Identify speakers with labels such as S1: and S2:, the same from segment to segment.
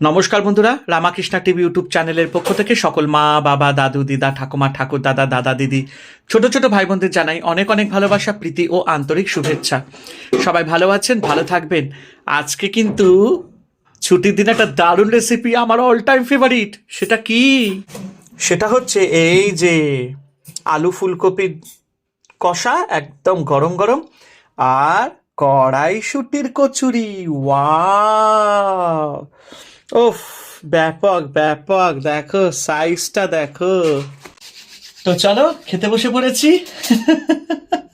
S1: নমস্কার বন্ধুরা, Ramakrishna TV YouTube চ্যানেলের পক্ষ থেকে সকল মা, বাবা, দাদু, দিদা, ঠাকুমা, ঠাকুর দাদা দাদা, দিদি, ছোট ছোট ভাই বোনদের জানাই অনেক অনেক ভালোবাসা, প্রীতি ও আন্তরিক শুভেচ্ছা। সবাই ভালো আছেন, ভালো থাকবেন। আজকে কিন্তু ছুটির দিন একটা দারুণ রেসিপি আমার অল টাইম ফেভারিট সেটা কি? সেটা হচ্ছে এই যে আলু ফুলকপির কষা, একদম গরম গরম, আর কড়াইশুটির কচুরি। ওয়াও! ওফ ব্যাপক ব্যাপক দেখো সাইজটা দেখো। তো চলো খেতে বসে পড়েছি।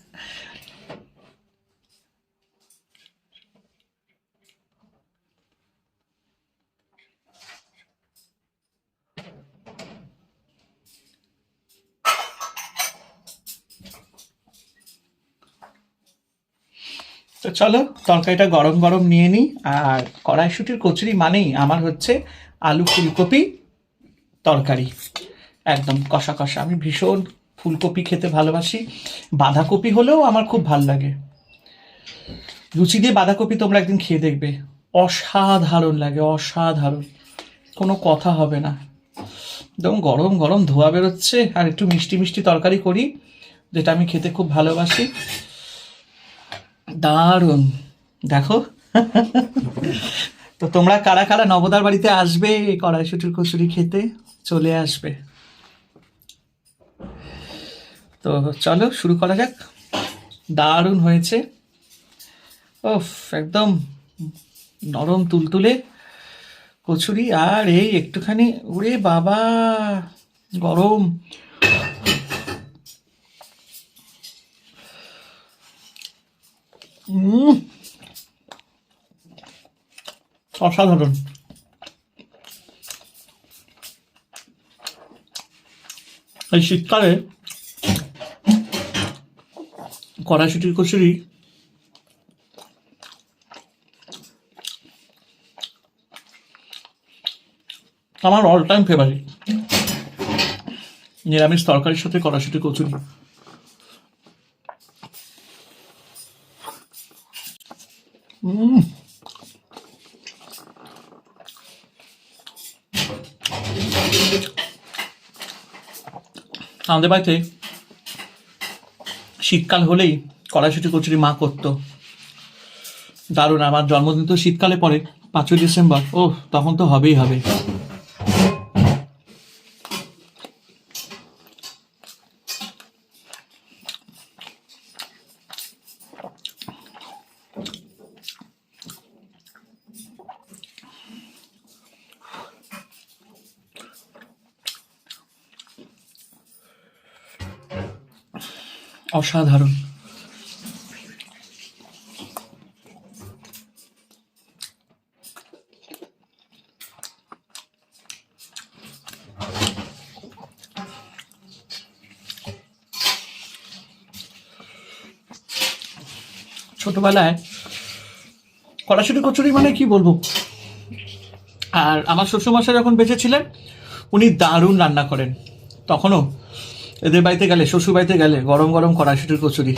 S1: তো চলো, তরকারিটা গরম গরম নিয়ে নিই, আর কড়াইশুটির কচুরি মানেই আমার হচ্ছে আলু ফুলকপি তরকারি। একদম কষা কষা। আমি ভীষণ ফুলকপি খেতে ভালোবাসি। বাঁধাকপি হলেও আমার খুব ভালো লাগে। লুচি দিয়ে বাঁধাকপি তোমরা একদিন খেয়ে দেখবে। অসাধারণ লাগে, অসাধারণ। কোনো কথা হবে না। একদম গরম গরম ধোয়া বেরোচ্ছে, আর একটু মিষ্টি মিষ্টি তরকারি করি, যেটা আমি খেতে খুব ভালোবাসি। দারুণ। দেখো। তো তোমরা কারা কারা নবদার বাড়িতে আসবে কড়াইশুটির কচুরি খেতে? চলে আসবে। তো চলো শুরু করা যাক। দারুণ হয়েছে। ওফ একদম নরম তুলতুলে কচুরি। আর এই একটুখানি, ওরে বাবা, গরম। অসাধারণ। এই শীতকালে কড়াইশুটির কচুরি আমার অল টাইম ফেভারিট নিরামিষ তরকারির সাথে কড়াইশুটি কচুরি। আমাদের বাড়িতে। শীতকাল হলেই কড়াইশুটি কচুরি মা করতো। দারুণ, আমার জন্মদিন তো শীতকালে পরে পাঁচই ডিসেম্বর। ও তখন তো হবেই হবে। অসাধারণ। ছোটবেলায় কড়াশুটি কচুরি মানে কি বলব? আর আমার শ্বশুরমশাই যখন বেঁচে ছিলেন, উনি দারুণ রান্না করেন। তখনও এদের বাড়িতে গেলে, শ্বশুর বাড়িতে গেলে গরম গরম কড়াইশুটির কচুরি।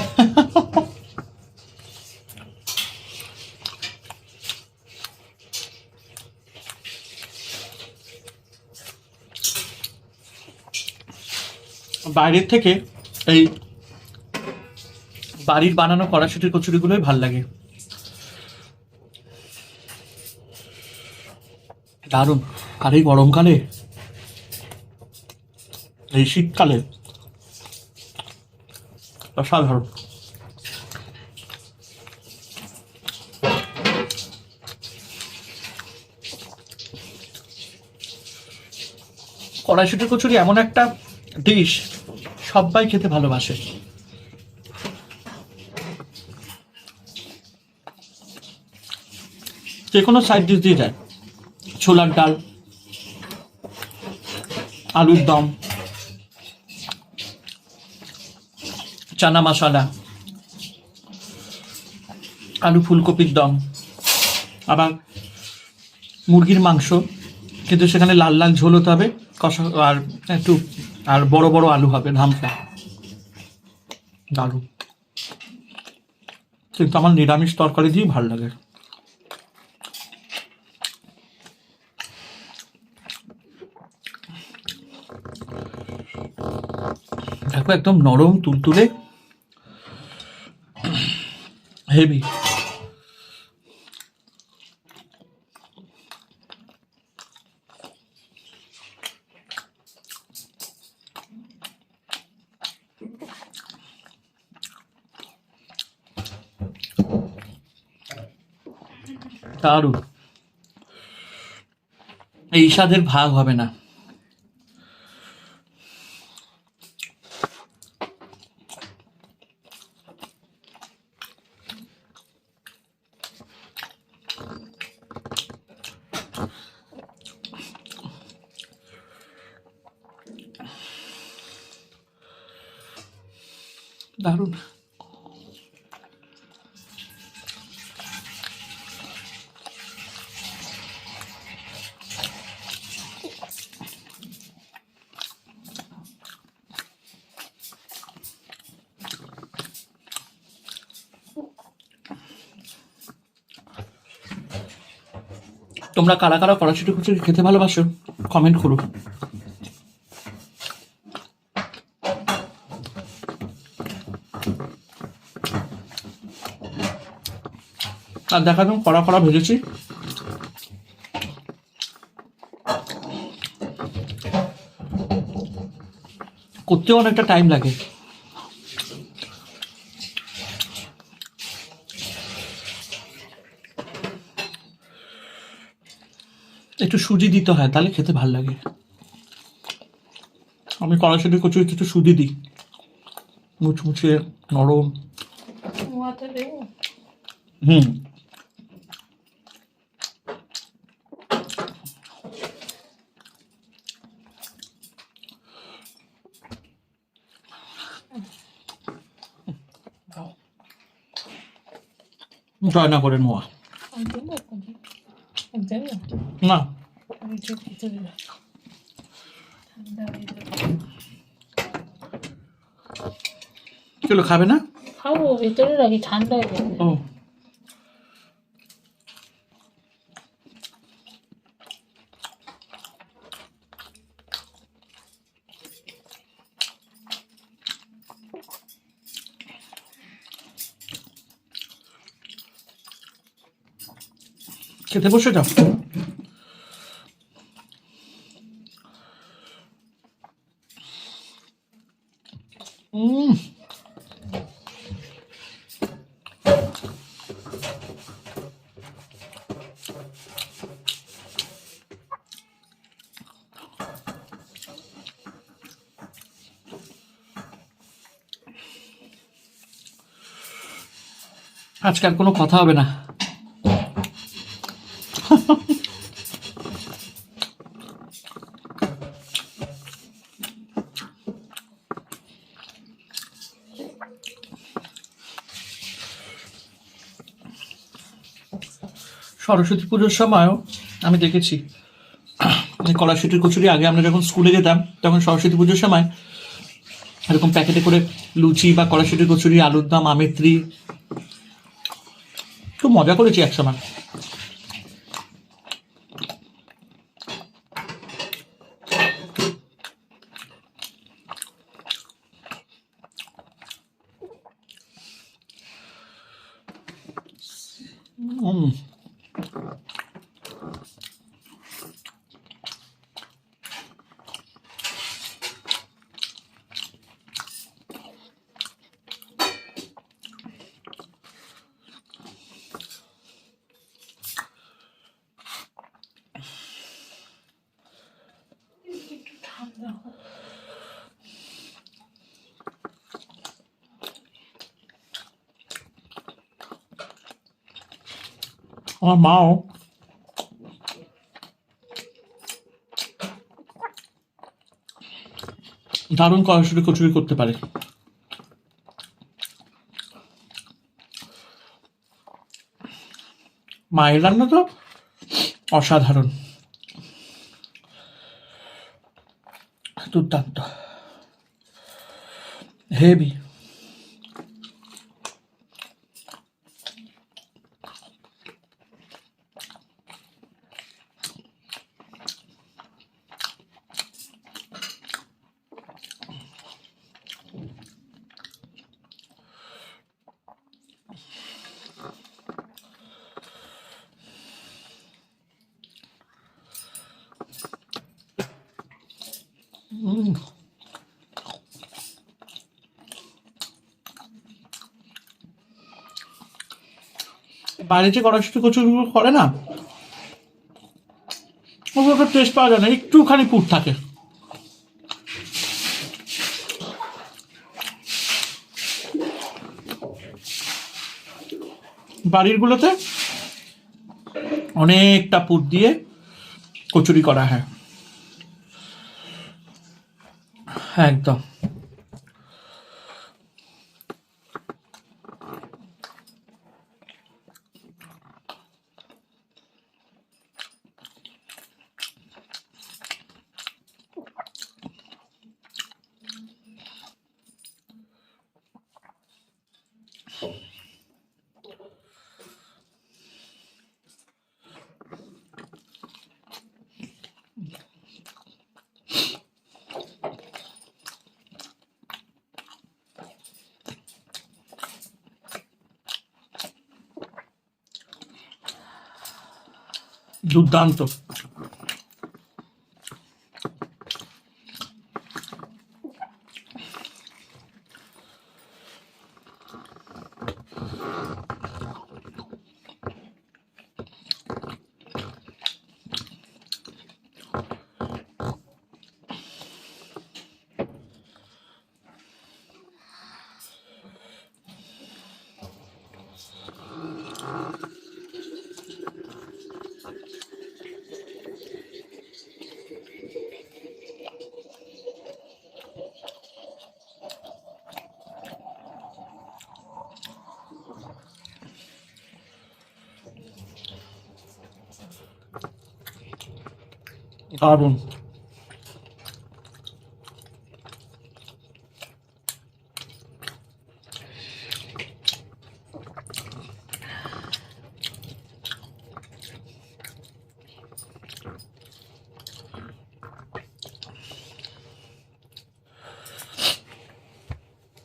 S1: বাইরের থেকে এই বাড়ির বানানো কড়াইশুটির কচুরিগুলোই ভালো লাগে। দারুণ। আর এই গরমকালে, এই শীতকালে অসাধারণ। কড়াইশুটি কচুরি এমন একটা ডিশ সবাই খেতে ভালোবাসে। যে কোনো সাইড ডিশ দিয়ে যায়। ছোলার ডাল, আলুর দম চানা মশলা, আলু ফুলকপির দম, আবার মুরগির মাংস। কিন্তু সেখানে লাল লাল ঝোল হতে হবে, কষা আর একটু, আর বড় বড় আলু হবে, ধামটা। দারুণ। কিন্তু আমার নিরামিষ তরকারি দিয়েই ভালো লাগে। দেখো একদম নরম, তুলতুলে। হেভি। দারুণ। এই স্বাদের ভাগ হবে না। দারুণ। তোমরা কারা কারা কড়াশুটি কুচুরি খেতে ভালোবাসো কমেন্ট করো। আর দেখা তুমি কড়া কড়া ভেজেছি। করতেও অনেকটা টাইম লাগে। একটু সুজি দিতে হয় তাহলে খেতে ভালো লাগে। আমি কড়াশুটি কচুরিতে একটু সুজি দিই। মুচমুচে নরম। হুম।
S2: দেবো আমি দেবো
S1: না। কেলো খাবে না?
S2: খাব ভেতরে রাখি ঠান্ডা হয়ে যাবে
S1: খেতে বসে যাও। আজকাল কোনো কথা হবে না। সরস্বতী পুজোর সময়ও আমি দেখেছি মানে কড়াশুটির কচুরি। আগে আমরা যখন স্কুলে যেতাম, তখন সরস্বতী পুজোর সময় এরকম প্যাকেটে করে লুচি বা কড়াশুটির কচুরি, আলুর দাম আমেত্রি খুব মজা করেছি একসময় উম।
S2: একটু ঠান্ডা হোক।
S1: আমার মাও দারুণ কড়াশুটি কচুরি করতে পারে। মায়ের রান্না তো অসাধারণ। দুর্দান্ত। হেভি বাইরে যে কড়াইশুটি কচুরিগুলো করে না, ওগুলো টেস্ট পাওয়া যায় না, একটুখানি পুর থাকে। বাড়িরগুলোতে অনেকটা পুর দিয়ে কচুরি করা হয়। একদম। দুর্দান্ত দারুণ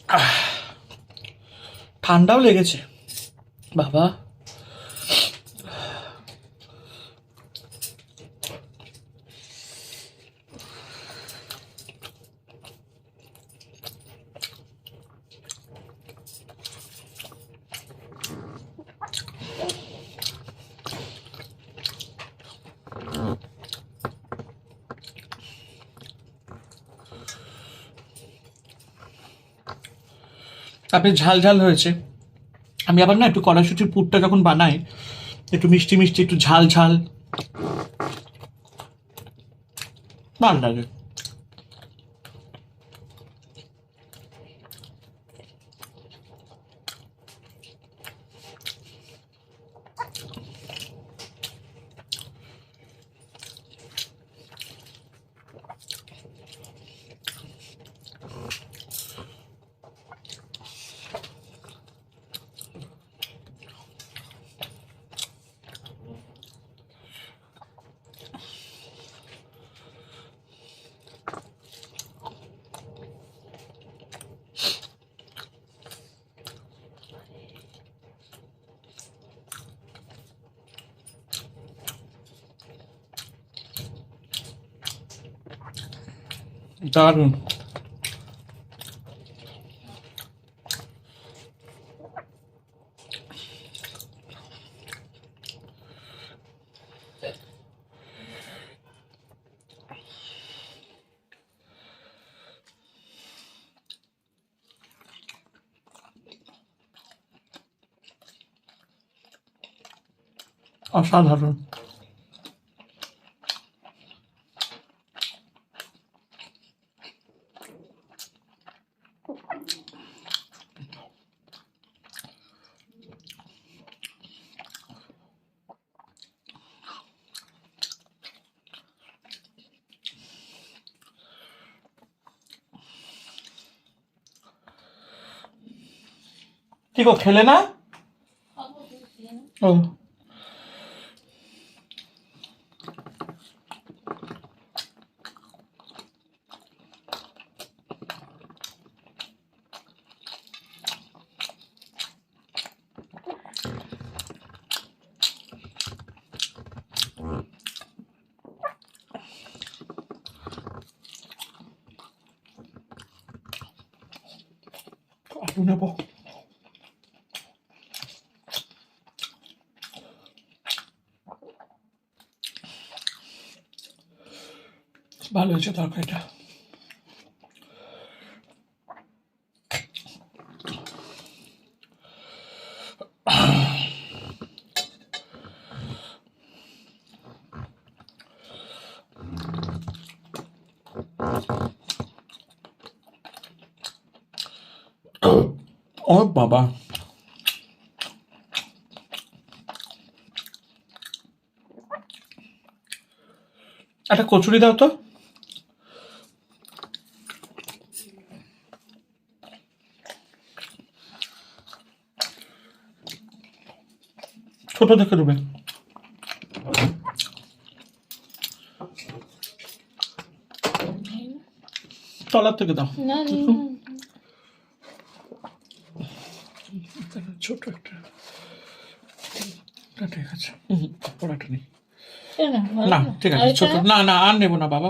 S1: আহ, ঠান্ডাও লেগেছে বাবা তারপরে ঝাল ঝাল হয়েছে। আমি আবার না একটু কড়াশুটির পুরটা যখন বানাই, একটু মিষ্টি মিষ্টি, একটু ঝাল ঝাল। ভালো লাগে। দারুণ অসাধারণ কি গো খেলে না ও 안 먹어. ভালো হয়েছে তরকারিটা। বাবা। একটা কচুরি দাও তো। ছোট দেখে দেবে তলার থেকে দাও। ছোট একটা। ঠিক আছে। পড়াটা নেই।
S2: না
S1: ঠিক আছে ছোট না না আর নেব না বাবা।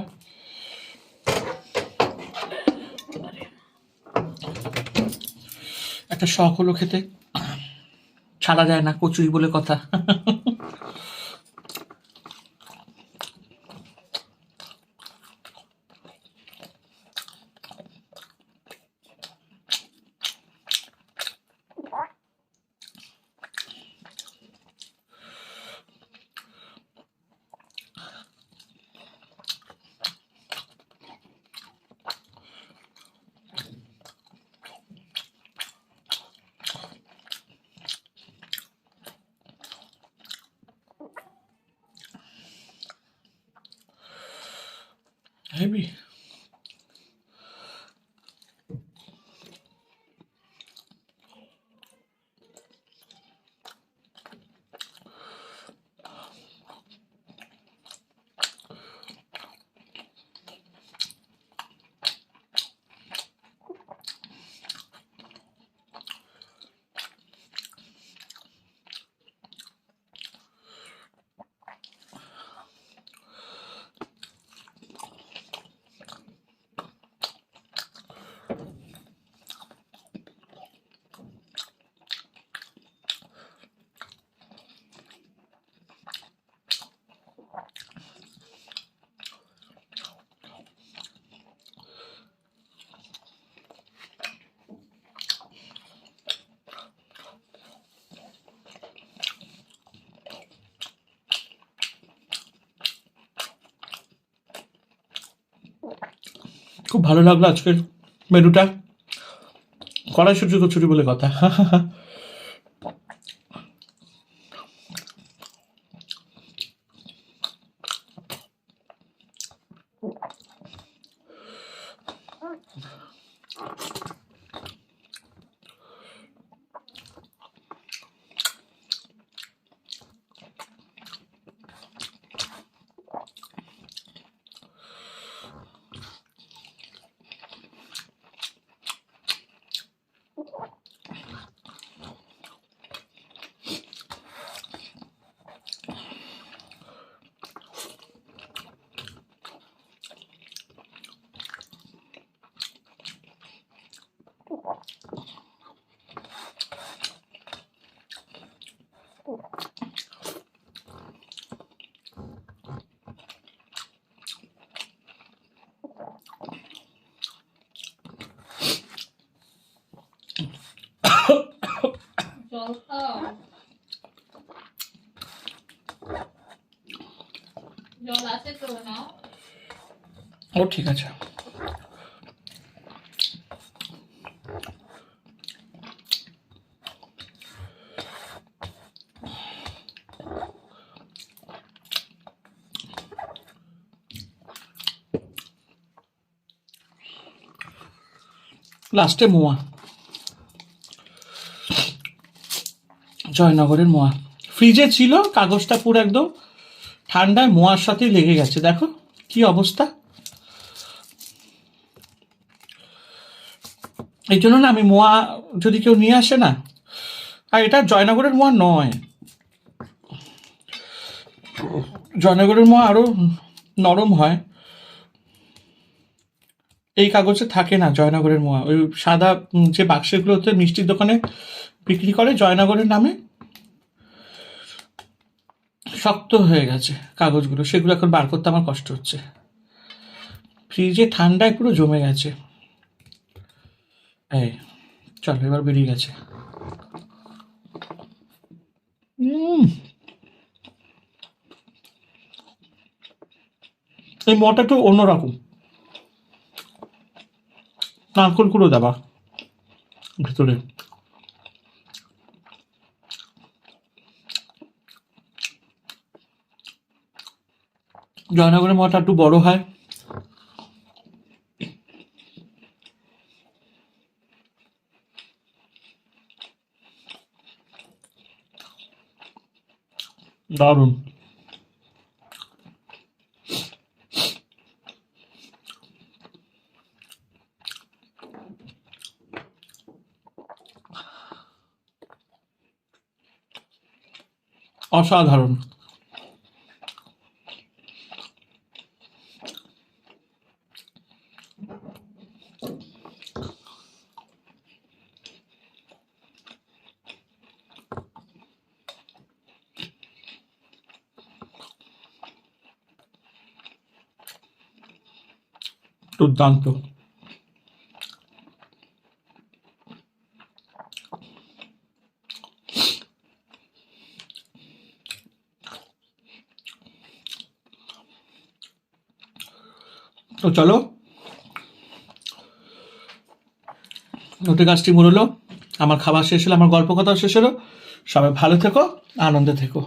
S1: একটা শখ হলো খেতে। ছাড়া যায় না কচুরি বলে কথা হেভি খুব ভালো লাগল আজকের মেনুটা কড়াই কড়াইশুটি কচুরি বলে কথা। ও ঠিক আছে। লাস্টে মোয়া। জয়নগরের মোয়া। ফ্রিজে ছিল, কাগজটা পুরো একদম ঠান্ডায় মোয়ার সাথেই লেগে গেছে। দেখো কি অবস্থা। এই জন্য না আমি মোয়া যদি কেউ নিয়ে আসে না, আর এটা জয়নগরের মোয়া নয়। জয়নগরের মোয়া আরও নরম হয়। এই কাগজে থাকে না জয়নগরের মোয়া। ওই সাদা যে বাক্সগুলোতে মিষ্টির দোকানে বিক্রি করে, জয়নগরের নামে শক্ত হয়ে গেছে কাগজগুলো। সেগুলো এখন বার করতে আমার কষ্ট হচ্ছে। ফ্রিজে ঠান্ডায় পুরো জমে গেছে। এই, চল, এবার বেরিয়ে গেছে। এই মটা একটু অন্যরকম। নারকল কুড়ো দেবা ভিতরে। জয়নগরের মঠটা একটু বড় হয়। দারুণ। অসাধারণ। দুর্দান্ত। তো চলো। নোটে গাছটি মুড়লো আমার খাবার শেষ হলো, আমার গল্প কথা শেষ হলো। সবাই ভালো থেকো, আনন্দে থেকো।